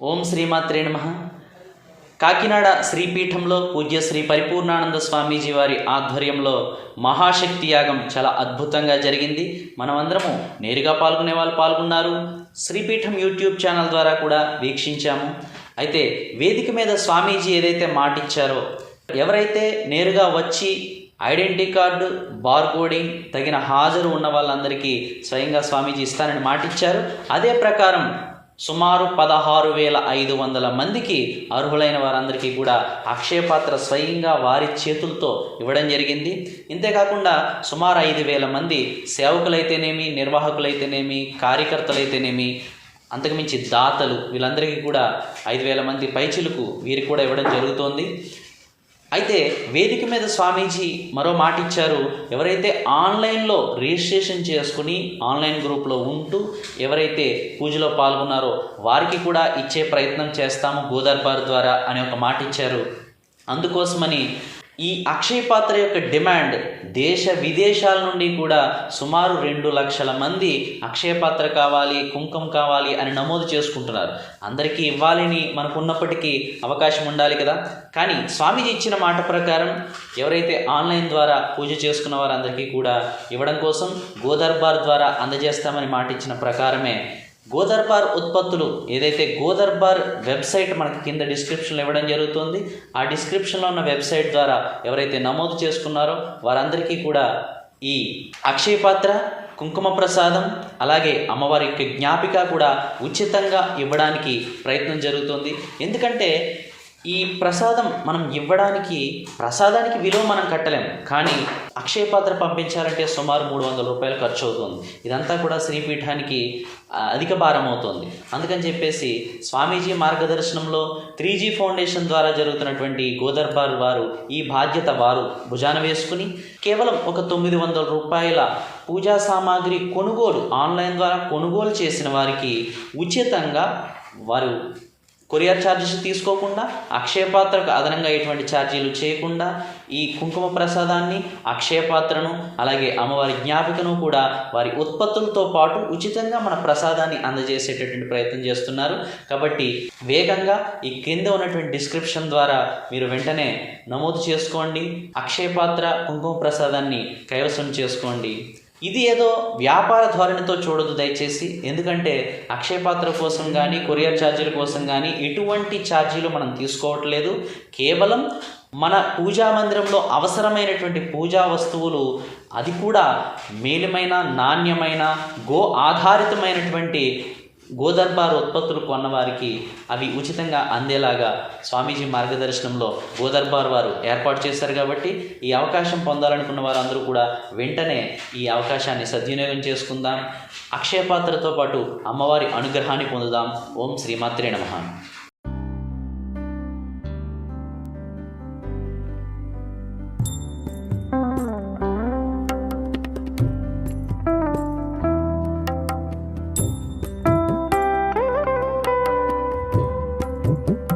ఓం శ్రీమాత్రే నమ. కాకినాడ శ్రీపీఠంలో పూజ్య శ్రీ పరిపూర్ణానంద స్వామీజీ వారి ఆధ్వర్యంలో మహాశక్తి యాగం చాలా అద్భుతంగా జరిగింది. మనమందరము నేరుగా పాల్గొనే వాళ్ళు పాల్గొన్నారు. శ్రీపీఠం యూట్యూబ్ ఛానల్ ద్వారా కూడా వీక్షించాము. అయితే వేదిక మీద స్వామీజీ ఏదైతే మాటిచ్చారో ఎవరైతే నేరుగా వచ్చి ఐడెంటిటీ కార్డు బార్ కోడింగ్ తగిన హాజరు ఉన్న వాళ్ళందరికీ స్వయంగా స్వామీజీ ఇస్తానని మాటిచ్చారు. అదే ప్రకారం సుమారు పదహారు వేల ఐదు వందల మందికి అర్హులైన వారందరికీ కూడా అక్షయపాత్ర స్వయంగా వారి చేతులతో ఇవ్వడం జరిగింది. ఇంతేకాకుండా సుమారు ఐదు వేల మంది సేవకులైతేనేమి నిర్వాహకులైతేనేమి కార్యకర్తలైతేనేమి అంతకుమించి దాతలు వీళ్ళందరికీ కూడా ఐదు వేల మంది పైచిలకు వీరికి కూడా ఇవ్వడం జరుగుతోంది. అయితే వేదిక మీద స్వామీజీ మరో మాట ఇచ్చారు. ఎవరైతే ఆన్లైన్లో రిజిస్ట్రేషన్ చేసుకుని ఆన్లైన్ గ్రూప్లో ఉంటూ ఎవరైతే పూజలో పాల్గొన్నారో వారికి కూడా ఇచ్చే ప్రయత్నం చేస్తాము గోదర్బార్ ద్వారా అని ఒక మాట ఇచ్చారు. అందుకోసమని ఈ అక్షయ పాత్ర యొక్క డిమాండ్ దేశ విదేశాల నుండి కూడా సుమారు రెండు లక్షల మంది అక్షయ పాత్ర కావాలి కుంకం కావాలి అని నమోదు చేసుకుంటున్నారు. అందరికీ ఇవ్వాలని మనకు ఉన్నప్పటికీ అవకాశం ఉండాలి కదా. కానీ స్వామీజీ ఇచ్చిన మాట ప్రకారం ఎవరైతే ఆన్లైన్ ద్వారా పూజ చేసుకున్న వారందరికీ కూడా ఇవ్వడం కోసం గోదర్బార్ ద్వారా అందజేస్తామని మాట ఇచ్చిన ప్రకారమే గోదర్బార్ ఉత్పత్తులు ఏదైతే గోదర్బార్ వెబ్సైట్ మనకి కింద డిస్క్రిప్షన్లో ఇవ్వడం జరుగుతుంది ఆ డిస్క్రిప్షన్లో ఉన్న వెబ్సైట్ ద్వారా ఎవరైతే నమోదు చేసుకున్నారో వారందరికీ కూడా ఈ అక్షయ పాత్ర కుంకుమ ప్రసాదం అలాగే అమ్మవారి యొక్క జ్ఞాపిక కూడా ఉచితంగా ఇవ్వడానికి ప్రయత్నం జరుగుతుంది. ఎందుకంటే ఈ ప్రసాదం మనం ఇవ్వడానికి ప్రసాదానికి విలువ మనం కట్టలేం. కానీ అక్షయ పాత్ర పంపించాలంటే సుమారు మూడు వందల రూపాయలు ఖర్చు అవుతుంది ఇదంతా కూడా శ్రీపీఠానికి అధిక భారం అవుతుంది. అందుకని చెప్పేసి స్వామీజీ మార్గదర్శనంలో త్రీ జీ ఫౌండేషన్ ద్వారా జరుగుతున్నటువంటి గోదర్బార్ వారు ఈ బాధ్యత వారు భుజాన వేసుకుని కేవలం ఒక తొమ్మిది వందల రూపాయల పూజా సామాగ్రి కొనుగోలు ఆన్లైన్ ద్వారా కొనుగోలు చేసిన వారికి ఉచితంగా వారు కొరియర్ ఛార్జెస్ తీసుకోకుండా అక్షయపాత్రకు అదనంగా ఎటువంటి ఛార్జీలు చేయకుండా ఈ కుంకుమ ప్రసాదాన్ని అక్షయపాత్రను అలాగే అమ్మవారి జ్ఞాపికను కూడా వారి ఉత్పత్తులతో పాటు ఉచితంగా మన ప్రసాదాన్ని అందజేసేటటువంటి ప్రయత్నం చేస్తున్నారు. కాబట్టి వేగంగా ఈ కింద ఉన్నటువంటి డిస్క్రిప్షన్ ద్వారా మీరు వెంటనే నమోదు చేసుకోండి. అక్షయపాత్ర కుంకుమ ప్రసాదాన్ని కైవసం చేసుకోండి. ఇది ఏదో వ్యాపార ధోరణితో చూడదు దయచేసి. ఎందుకంటే అక్షయపాత్ర కోసం కానీ కొరియర్ ఛార్జీల కోసం కానీ ఎటువంటి ఛార్జీలు మనం తీసుకోవట్లేదు. కేవలం మన పూజా మందిరంలో అవసరమైనటువంటి పూజా వస్తువులు అది కూడా మేలుమైన నాణ్యమైన గో ఆధారితమైనటువంటి గోదర్బార్ ఉత్పత్తులు కొన్నవారికి అవి ఉచితంగా అందేలాగా స్వామీజీ మార్గదర్శనంలో గోదర్బార్ వారు ఏర్పాటు చేశారు కాబట్టి ఈ అవకాశం పొందాలనుకున్న వారందరూ కూడా వెంటనే ఈ అవకాశాన్ని సద్వినియోగం చేసుకుందాం. అక్షయపాత్రతో పాటు అమ్మవారి అనుగ్రహాన్ని పొందుదాం. ఓం శ్రీమాత్రే నమ. Thank